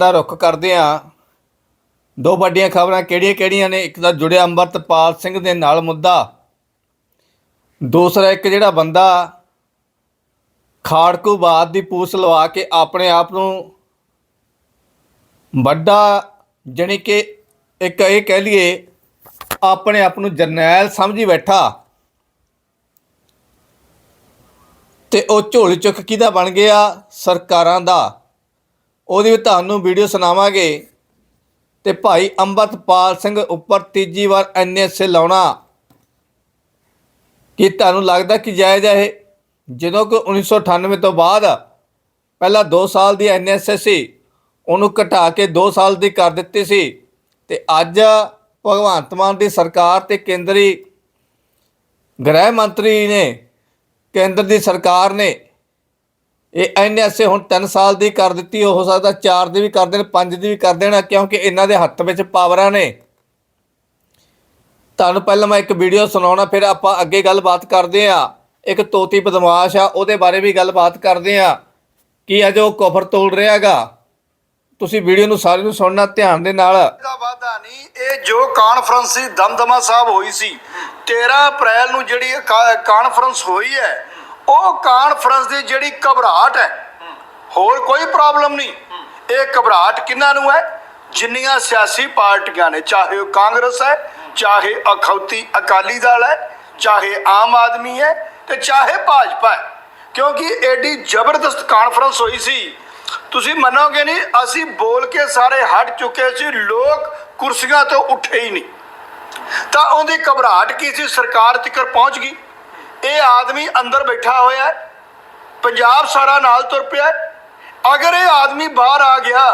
ਦਾ ਰੁੱਖ ਕਰਦੇ ਆ ਦੋ ਵੱਡੀਆਂ ਖਬਰਾਂ ਕਿਹੜੀਆਂ-ਕਿਹੜੀਆਂ ਨੇ? ਇੱਕ ਤਾਂ ਜੁੜਿਆ ਅੰਮ੍ਰਿਤਪਾਲ ਸਿੰਘ ਦੇ ਨਾਲ ਮੁੱਦਾ। ਦੂਸਰਾ ਇੱਕ ਜਿਹੜਾ ਬੰਦਾ ਖਾੜਕੂਬਾਦ ਦੀ ਪੂਛ ਲਵਾ ਕੇ ਆਪਣੇ ਆਪ ਨੂੰ ਵੱਡਾ ਜਾਣੀ ਕਿ ਇੱਕ ਇਹ ਕਹਿ ਲਈਏ, ਆਪਣੇ ਆਪ ਨੂੰ ਜਰਨੈਲ ਸਮਝੀ ਬੈਠਾ। ਤੇ ਉਹ ਝੋਲੀ ਚੁੱਕ ਕਿਹਦਾ ਬਣ ਗਿਆ? ਸਰਕਾਰਾਂ ਦਾ। ਉਹਦੀ ਵੀ ਤੁਹਾਨੂੰ ਵੀਡੀਓ ਸੁਣਾਵਾਂਗੇ। ਤੇ ਭਾਈ ਅੰਮ੍ਰਿਤਪਾਲ ਸਿੰਘ ਉੱਪਰ ਤੀਜੀ ਵਾਰ ਐਨਐਸਏ ਲਾਉਣਾ। ਕਿ ਤੁਹਾਨੂੰ ਲੱਗਦਾ ਕਿ ਜਾਇਜ਼ ਹੈ ਜਦੋਂ ਕਿ 1998 ਤੋਂ ਬਾਅਦ ਪਹਿਲਾਂ 2 ਸਾਲ ਦੀ ਐਨਐਸਏ ਸੀ, ਉਹਨੂੰ ਘਟਾ ਕੇ 2 ਸਾਲ ਦੀ ਕਰ ਦਿੱਤੀ ਸੀ। ਤੇ ਅੱਜ ਭਗਵੰਤ ਮਾਨ ਦੀ ਸਰਕਾਰ ਤੇ ਕੇਂਦਰੀ ਗ੍ਰਹਿ ਮੰਤਰੀ ਨੇ, ਕੇਂਦਰ ਦੀ ਸਰਕਾਰ ਨੇ ਇਹ ਐਨਐਸਏ ਹੁਣ 3 ਸਾਲ ਦੀ ਕਰ ਦਿੱਤੀ, ਹੋ ਸਕਦਾ 4 ਦੀ ਵੀ ਕਰ ਦੇਣ 5 ਦੀ ਵੀ ਕਰ ਦੇਣ, ਕਿਉਂਕਿ ਇਹਨਾਂ ਦੇ ਹੱਥ ਵਿੱਚ ਪਾਵਰਾਂ ਨੇ। ਤੁਹਾਨੂੰ ਪਹਿਲਾਂ ਮੈਂ ਇੱਕ ਵੀਡੀਓ ਸੁਣਾਉਣਾ, ਫਿਰ ਆਪਾਂ ਅੱਗੇ ਗੱਲਬਾਤ ਕਰਦੇ ਆ ਇੱਕ ਤੋਤੀ ਬਦਮਾਸ਼ ਆ, ਉਹਦੇ ਬਾਰੇ ਵੀ ਗੱਲਬਾਤ ਕਰਦੇ ਆ ਕਿ ਅਜੋ ਕਫਰ ਤੋੜ ਰਿਹਾਗਾ ਤੁਸੀਂ ਵੀਡੀਓ ਨੂੰ ਸਾਰੇ ਨੂੰ ਸੁਣਨਾ, ਧਿਆਨ ਦੇ ਨਾਲ। ਦਾ ਵਾਅਦਾ ਨਹੀਂ, ਇਹ ਜੋ ਕਾਨਫਰੰਸ ਸੀ ਦਮਦਮਾ ਸਾਹਿਬ ਹੋਈ ਸੀ 13 ਅਪ੍ਰੈਲ ਨੂੰ ਜਿਹੜੀ ਕਾਨਫਰੰਸ ਹੋਈ ਹੈ ਉਹ ਕਾਨਫਰੰਸ ਦੀ ਜਿਹੜੀ ਘਬਰਾਹਟ ਹੈ, ਹੋਰ ਕੋਈ ਪ੍ਰੋਬਲਮ ਨਹੀਂ। ਇਹ ਘਬਰਾਹਟ ਕਿਹਨਾਂ ਨੂੰ ਹੈ? ਜਿੰਨੀਆਂ ਸਿਆਸੀ ਪਾਰਟੀਆਂ ਨੇ, ਚਾਹੇ ਉਹ ਕਾਂਗਰਸ ਹੈ, ਚਾਹੇ ਅਖੌਤੀ ਅਕਾਲੀ ਦਲ ਹੈ, ਚਾਹੇ ਆਮ ਆਦਮੀ ਹੈ ਤੇ ਚਾਹੇ ਭਾਜਪਾ ਹੈ। ਕਿਉਂਕਿ ਐਡੀ ਜ਼ਬਰਦਸਤ ਕਾਨਫਰੰਸ ਹੋਈ ਸੀ। ਤੁਸੀਂ ਮੰਨੋਗੇ ਨਹੀਂ, ਅਸੀਂ ਬੋਲ ਕੇ ਸਾਰੇ ਹਟ ਚੁੱਕੇ ਸੀ, ਲੋਕ ਕੁਰਸੀਆਂ ਤੋਂ ਉੱਠੇ ਹੀ ਨਹੀਂ। ਤਾਂ ਉਹਦੀ ਘਬਰਾਹਟ ਕੀ ਸੀ? ਸਰਕਾਰ ਤੱਕ ਪਹੁੰਚ ਗਈ। ਆਦਮੀ ਅੰਦਰ ਬੈਠਾ ਹੋਇਆ ਪੰਜਾਬ ਸਾਰਾ ਨਾਲ ਤੁਰ ਪਿਆ ਅਗਰ ਇਹ ਆਦਮੀ ਬਾਹਰ ਆ ਗਿਆ,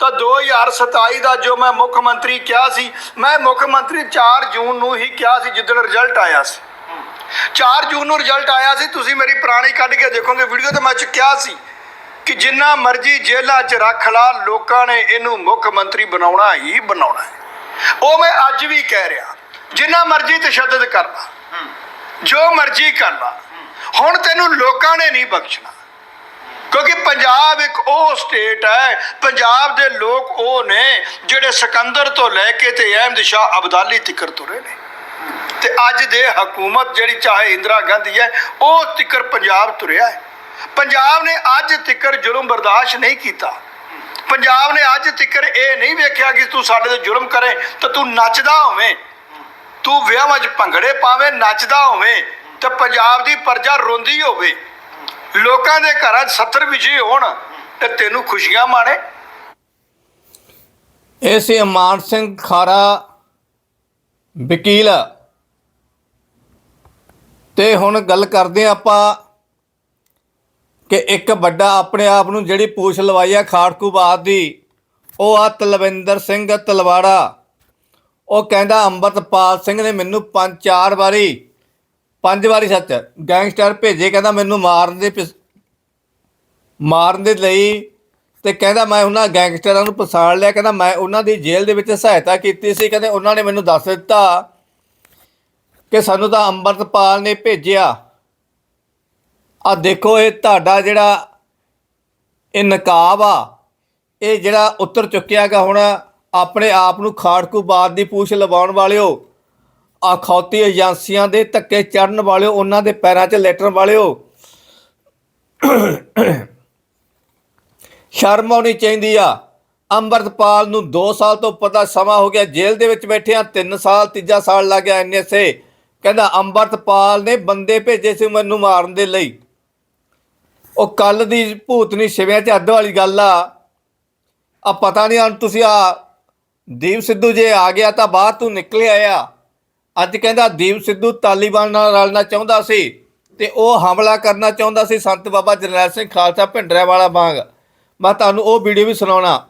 ਤਾਂ 2027 ਦਾ ਜੋ ਮੈਂ ਮੁੱਖ ਮੰਤਰੀ ਕਿਹਾ ਸੀ, ਮੈਂ ਮੁੱਖ ਮੰਤਰੀ 4 ਜੂਨ ਨੂੰ ਹੀ ਕਿਹਾ ਸੀ ਜਿੱਦਣ ਰਿਜ਼ਲਟ ਆਇਆ ਸੀ। 4 ਜੂਨ ਨੂੰ ਰਿਜ਼ਲਟ ਆਇਆ ਸੀ, ਤੁਸੀਂ ਮੇਰੀ ਪੁਰਾਣੀ ਕੱਢ ਕੇ ਦੇਖੋਗੇ ਵੀਡੀਓ ਤੇ ਮੈਂ ਚ ਕਿਹਾ ਸੀ ਕਿ ਜਿੰਨਾ ਮਰਜ਼ੀ ਜੇਲ੍ਹਾਂ 'ਚ ਰੱਖ ਲਾ, ਲੋਕਾਂ ਨੇ ਇਹਨੂੰ ਮੁੱਖ ਮੰਤਰੀ ਬਣਾਉਣਾ ਹੀ ਬਣਾਉਣਾ ਉਹ ਮੈਂ ਅੱਜ ਵੀ ਕਹਿ ਰਿਹਾ, ਜਿੰਨਾ ਮਰਜ਼ੀ ਤਸ਼ੱਦਦ ਕਰਨਾ ਜੋ ਮਰਜ਼ੀ ਕਰ ਲਾ। ਹੁਣ ਤੈਨੂੰ ਲੋਕਾਂ ਨੇ ਨਹੀਂ ਬਖਸ਼ਣਾ। ਕਿਉਂਕਿ ਪੰਜਾਬ ਇੱਕ ਉਹ ਸਟੇਟ ਹੈ, ਪੰਜਾਬ ਦੇ ਲੋਕ ਉਹ ਨੇ ਜਿਹੜੇ ਸਿਕੰਦਰ ਤੋਂ ਲੈ ਕੇ ਤੇ ਅਹਿਮਦ ਸ਼ਾਹ ਅਬਦਾਲੀ ਤੱਕ ਤੁਰੇ ਨੇ। ਤੇ ਅੱਜ ਦੇ ਹਕੂਮਤ ਜਿਹੜੀ ਚਾਹੇ ਇੰਦਰਾ ਗਾਂਧੀ ਹੈ, ਉਹ ਤਿੱਕਰ ਪੰਜਾਬ ਤੁਰਿਆ ਹੈ। ਪੰਜਾਬ ਨੇ ਅੱਜ ਤਿੱਕਰ ਜ਼ੁਲਮ ਬਰਦਾਸ਼ਤ ਨਹੀਂ ਕੀਤਾ। ਪੰਜਾਬ ਨੇ ਅੱਜ ਤਿੱਕਰ ਇਹ ਨਹੀਂ ਵੇਖਿਆ ਕਿ ਤੂੰ ਸਾਡੇ ਤੇ ਜ਼ੁਲਮ ਕਰੇ, ਤਾਂ ਤੂੰ ਨੱਚਦਾ ਹੋਵੇਂ। ਤੂੰ ਵਿਆਹਾਂ 'ਚ ਭੰਗੜੇ ਪਾਵੇਂ, ਨੱਚਦਾ ਹੋਵੇਂ ਤੇ ਪੰਜਾਬ ਦੀ ਪਰਜਾ ਰੋਂਦੀ ਹੋਵੇ। ਲੋਕਾਂ ਦੇ ਘਰਾਂ 'ਚ 70 ਵਿਜੇ ਹੋਣ ਤੇ ਤੈਨੂੰ ਖੁਸ਼ੀਆਂ ਮਾਣੇ। ਇਹ ਸੀ ਅਮਾਨ ਸਿੰਘ ਖਾਰਾ, ਵਕੀਲ। ਤੇ ਹੁਣ ਗੱਲ ਕਰਦੇ ਹਾਂ ਆਪਾਂ ਕਿ ਇੱਕ ਵੱਡਾ ਆਪਣੇ ਆਪ ਨੂੰ ਜਿਹੜੀ ਪੂਛ ਲਵਾਈ ਆ ਖਾੜਕੂਬਾਦ ਦੀ, ਉਹ ਆ ਤਲਵਿੰਦਰ ਸਿੰਘ ਤਲਵਾੜਾ। ਉਹ ਕਹਿੰਦਾ, ਅੰਮ੍ਰਿਤਪਾਲ ਸਿੰਘ ਨੇ ਮੈਨੂੰ ਪੰਜ, ਚਾਰ ਵਾਰੀ, ਪੰਜ ਵਾਰੀ ਸੱਚ ਗੈਂਗਸਟਰ ਭੇਜੇ, ਕਹਿੰਦਾ ਮੈਨੂੰ ਮਾਰਨ ਦੇ ਪਿਸ- ਮਾਰਨ ਦੇ ਲਈ ਤੇ ਕਹਿੰਦਾ ਮੈਂ ਉਹਨਾਂ ਗੈਂਗਸਟਰਾਂ ਨੂੰ ਪਛਾਣ ਲਿਆ, ਕਹਿੰਦਾ ਮੈਂ ਉਹਨਾਂ ਦੀ ਜੇਲ੍ਹ ਦੇ ਵਿੱਚ ਸਹਾਇਤਾ ਕੀਤੀ ਸੀ, ਕਹਿੰਦੇ ਉਹਨਾਂ ਨੇ ਮੈਨੂੰ ਦੱਸ ਦਿੱਤਾ ਕਿ ਸਾਨੂੰ ਤਾਂ ਅੰਮ੍ਰਿਤਪਾਲ ਨੇ ਭੇਜਿਆ। ਆ ਦੇਖੋ, ਇਹ ਤੁਹਾਡਾ ਜਿਹੜਾ ਇਹ ਨਕਾਬ ਆ, ਇਹ ਜਿਹੜਾ ਉੱਤਰ ਚੁੱਕਿਆਗਾ ਹੁਣ ਆਪਣੇ ਆਪ ਨੂੰ ਖਾੜਕੂਬਾਦ ਦੀ ਪੂਛ ਲਵਾਉਣ ਵਾਲਿਓ ਅਖੌਤੀ ਏਜੰਸੀਆਂ ਦੇ ਧੱਕੇ ਚੜਨ ਵਾਲਿਓ, ਉਹਨਾਂ ਦੇ ਪੈਰਾਂ 'ਚ ਲੈਟਣ ਵਾਲਿਓ, ਸ਼ਰਮ ਆਉਣੀ ਚਾਹੀਦੀ ਆ। ਅੰਮ੍ਰਿਤਪਾਲ ਨੂੰ 2 ਸਾਲ ਤੋਂ ਪਤਾ ਸਮਾਂ ਹੋ ਗਿਆ, ਜੇਲ੍ਹ ਦੇ ਵਿੱਚ ਬੈਠੇ ਆ 3 ਸਾਲ, ਤੀਜਾ ਸਾਲ ਲੱਗ ਗਿਆ ਐਨਐਸਏ ਕਹਿੰਦਾ, ਅੰਮ੍ਰਿਤਪਾਲ ਨੇ ਬੰਦੇ ਭੇਜੇ ਸੀ ਮੈਨੂੰ ਮਾਰਨ ਦੇ ਲਈ। ਉਹ ਕੱਲ ਦੀ ਭੂਤਨੀ ਸ਼ਿਵਿਆਂ 'ਚ ਅੱਧ ਵਾਲੀ ਗੱਲ ਆ। ਆ ਪਤਾ ਨਹੀਂ ਹੁਣ ਤੁਸੀਂ ਆ ਦੀਪ ਸਿੱਧੂ ਜੇ ਆ ਗਿਆ ਤਾਂ ਬਾਹਰ ਤੂੰ ਨਿਕਲ ਆਇਆ। ਅੱਜ ਕਹਿੰਦਾ ਦੀਪ ਸਿੱਧੂ ਤਾਲੀਬਾਨ ਨਾਲ ਰਲਣਾ ਚਾਹੁੰਦਾ ਸੀ ਤੇ ਉਹ ਹਮਲਾ ਕਰਨਾ ਚਾਹੁੰਦਾ ਸੀ ਸੰਤ ਬਾਬਾ ਜਰਨੈਲ ਸਿੰਘ ਖਾਲਸਾ ਭਿੰਡਰਿਆਂ ਵਾਲਾ ਵਾਂਗ। ਮੈਂ ਤੁਹਾਨੂੰ ਉਹ ਵੀਡੀਓ ਵੀ ਸੁਣਾਉਣਾ।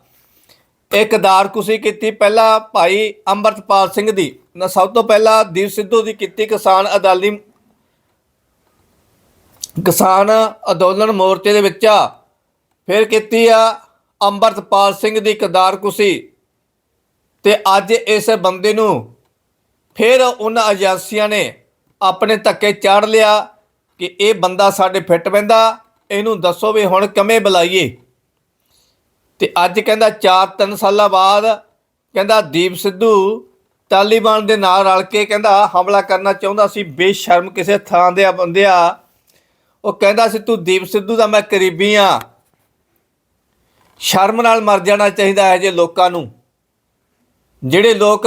ਇੱਕ ਦਾਰਕੁਸੀ ਕੀਤੀ ਪਹਿਲਾਂ ਭਾਈ ਅੰਮ੍ਰਿਤਪਾਲ ਸਿੰਘ ਦੀ। ਨਾ ਸਭ ਤੋਂ ਪਹਿਲਾਂ ਦੀਪ ਸਿੱਧੂ ਦੀ ਕੀਤੀ ਕਿਸਾਨ ਅਦਾਲੀ ਕਿਸਾਨ ਅੰਦੋਲਨ ਮੋਰਚੇ ਦੇ ਵਿੱਚ ਫਿਰ ਕੀਤੀ ਆ ਅੰਮ੍ਰਿਤਪਾਲ ਸਿੰਘ ਦੀ ਕਦਾਰਕੁਸੀ ਤੇ ਅੱਜ ਇਸ ਬੰਦੇ ਨੂੰ ਫਿਰ ਉਹਨਾਂ ਏਜੰਸੀਆਂ ਨੇ ਆਪਣੇ ਧੱਕੇ ਚਾੜ ਲਿਆ ਕਿ ਇਹ ਬੰਦਾ ਸਾਡੇ ਫਿੱਟ ਪੈਂਦਾ, ਇਹਨੂੰ ਦੱਸੋ ਵੀ ਹੁਣ ਕਿਵੇਂ ਬੁਲਾਈਏ। ਤੇ ਅੱਜ ਕਹਿੰਦਾ 4-3 ਸਾਲਾਂ ਬਾਅਦ ਕਹਿੰਦਾ ਦੀਪ ਸਿੱਧੂ ਤਾਲਿਬਾਨ ਦੇ ਨਾਲ ਰਲ ਕੇ ਕਹਿੰਦਾ ਹਮਲਾ ਕਰਨਾ ਚਾਹੁੰਦਾ ਸੀ, ਬੇਸ਼ਰਮ ਕਿਸੇ ਥਾਂ ਦੇ ਆ ਬੰਦਿਆ ਉਹ ਕਹਿੰਦਾ ਸੀ, ਤੂੰ ਦੀਪ ਸਿੱਧੂ ਦਾ ਮੈਂ ਕਰੀਬੀ ਆ। ਸ਼ਰਮ ਨਾਲ ਮਰ ਜਾਣਾ ਚਾਹੀਦਾ ਹੈ ਜੇ ਲੋਕਾਂ ਨੂੰ। ਜਿਹੜੇ ਲੋਕ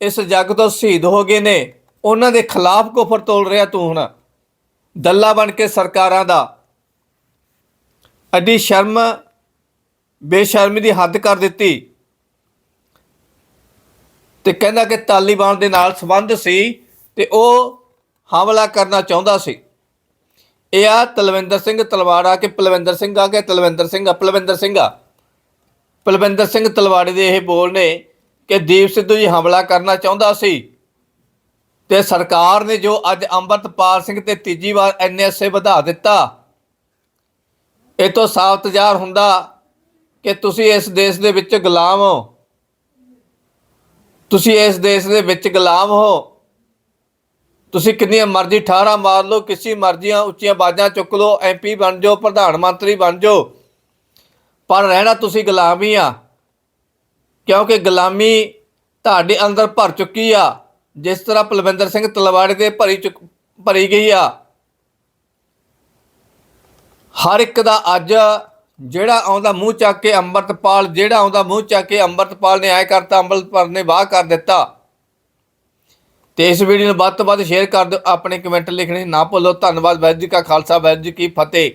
ਇਸ ਜੱਗ ਤੋਂ ਸ਼ਹੀਦ ਹੋ ਗਏ ਨੇ, ਉਹਨਾਂ ਦੇ ਖਿਲਾਫ ਕੁਫਰ ਤੋਲ ਰਿਹਾ ਤੂੰ ਹੁਣ। ਦੱਲਾ ਬਣ ਕੇ ਸਰਕਾਰਾਂ ਦਾ। ਅੱਡੀ ਸ਼ਰਮ, ਬੇਸ਼ਰਮੀ ਦੀ ਹੱਦ ਕਰ ਦਿੱਤੀ। ਤੇ ਕਹਿੰਦਾ ਕਿ ਤਾਲਿਬਾਨ ਦੇ ਨਾਲ ਸੰਬੰਧ ਸੀ ਤੇ ਉਹ ਹਮਲਾ ਕਰਨਾ ਚਾਹੁੰਦਾ ਸੀ। ਇਹ ਆ ਤਲਵਿੰਦਰ ਸਿੰਘ ਤਲਵਾੜਾ ਕਿ ਪਲਵਿੰਦਰ ਸਿੰਘ ਆ ਕਿ ਤਲਵਿੰਦਰ ਸਿੰਘ ਆ, ਪਲਵਿੰਦਰ ਸਿੰਘ ਆ। ਪਲਵਿੰਦਰ ਸਿੰਘ ਤਲਵਾੜੇ ਦੇ ਇਹ ਬੋਲ ਨੇ ਕਿ ਦੀਪ ਸਿੱਧੂ ਜੀ ਹਮਲਾ ਕਰਨਾ ਚਾਹੁੰਦਾ ਸੀ। ਤੇ ਸਰਕਾਰ ਨੇ ਜੋ ਅੱਜ ਅੰਮ੍ਰਿਤਪਾਲ ਸਿੰਘ ਤੇ ਤੀਜੀ ਵਾਰ ਐਨਐਸਏ ਵਧਾ ਦਿੱਤਾ, ਇਹ ਤੋਂ ਸਾਫ਼ ਜ਼ਾਹਰ ਹੁੰਦਾ ਕਿ ਤੁਸੀਂ ਇਸ ਦੇਸ਼ ਦੇ ਵਿੱਚ ਗੁਲਾਮ ਹੋ। ਤੁਸੀਂ ਇਸ ਦੇਸ਼ ਦੇ ਵਿੱਚ ਗੁਲਾਮ ਹੋ। ਤੁਸੀਂ ਕਿੰਨੀਆਂ ਮਰਜ਼ੀ ਠਾਰਾਂ ਮਾਰ ਲਓ, ਕਿਸੇ ਮਰਜ਼ੀਆਂ ਉੱਚੀਆਂ ਬਾਜਾਂ ਚੁੱਕ ਲਓ ਐਮਪੀ ਬਣ ਜਾਓ, ਪ੍ਰਧਾਨ ਮੰਤਰੀ ਬਣ ਜਾਓ, ਪਰ ਰਹਿਣਾ ਤੁਸੀਂ ਗੁਲਾਮ ਹੀ ਆ। ਕਿਉਂਕਿ ਗੁਲਾਮੀ ਤੁਹਾਡੇ ਅੰਦਰ ਭਰ ਚੁੱਕੀ ਆ, ਜਿਸ ਤਰ੍ਹਾਂ ਪਲਵਿੰਦਰ ਸਿੰਘ ਤਲਵਾੜੇ ਤੇ ਭਰੀ ਚੁੱਕ, ਭਰੀ ਗਈ ਆ। ਹਰ ਇੱਕ ਦਾ ਅੱਜ ਜਿਹੜਾ ਆਉਂਦਾ ਮੂੰਹ ਚੱਕ ਕੇ ਅੰਮ੍ਰਿਤਪਾਲ, ਜਿਹੜਾ ਆਉਂਦਾ ਮੂੰਹ ਚੱਕ ਕੇ ਅੰਮ੍ਰਿਤਪਾਲ ਨੇ ਐ ਕਰਤਾ, ਅੰਮ੍ਰਿਤਪਾਲ ਨੇ ਵਾਹ ਕਰ ਦਿੱਤਾ। ਤੇ ਇਸ ਵੀਡੀਓ ਨੂੰ ਵੱਧ ਤੋਂ ਵੱਧ ਸ਼ੇਅਰ ਕਰ ਦਿਓ, ਆਪਣੇ ਕਮੈਂਟ ਲਿਖਣੇ ਨਾ ਭੁੱਲੋ। ਧੰਨਵਾਦ, ਵਾਹਿਗੁਰੂ ਜੀ ਕਾ ਖਾਲਸਾ, ਵਾਹਿਗੁਰੂ ਜੀ ਕੀ ਫਤਿਹ।